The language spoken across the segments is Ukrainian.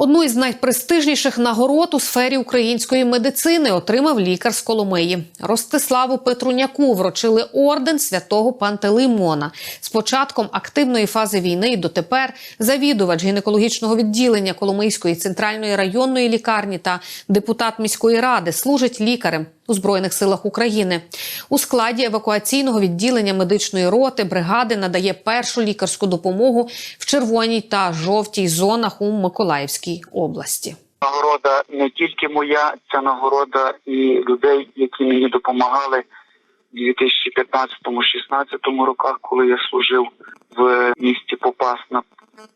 Одну із найпрестижніших нагород у сфері української медицини отримав лікар з Коломиї. Ростиславу Петруняку вручили орден святого Пантелеймона. З початком активної фази війни і дотепер завідувач гінекологічного відділення Коломийської центральної районної лікарні та депутат міської ради служить лікарем у збройних силах України. У складі евакуаційного відділення медичної роти бригади надає першу лікарську допомогу в червоній та жовтій зонах у Миколаївській області. Нагорода не тільки моя, це нагорода і людей, які мені допомагали в 2015-16 роках, коли я служив в місті Попасна.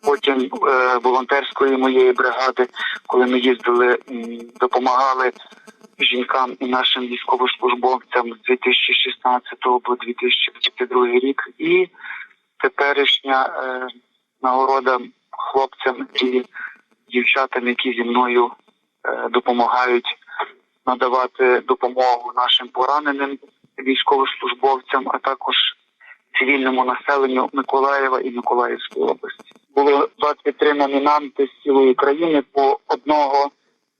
Потім е, волонтерської моєї бригади, коли ми їздили, допомагали жінкам і нашим військовослужбовцям з 2016 по 2022 рік. І теперішня е, нагорода хлопцям і дівчатам, які зі мною е, допомагають надавати допомогу нашим пораненим військовослужбовцям, а також цивільному населенню Миколаєва і Миколаївської області. Було 23 номінанти з цілої країни по одного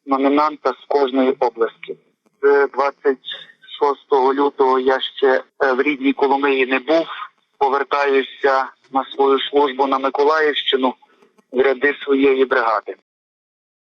номінанта з кожної області. З 26 лютого я ще е, в рідній Коломиї не був. Повертаюся на свою службу на Миколаївщину в ряди своєї бригади.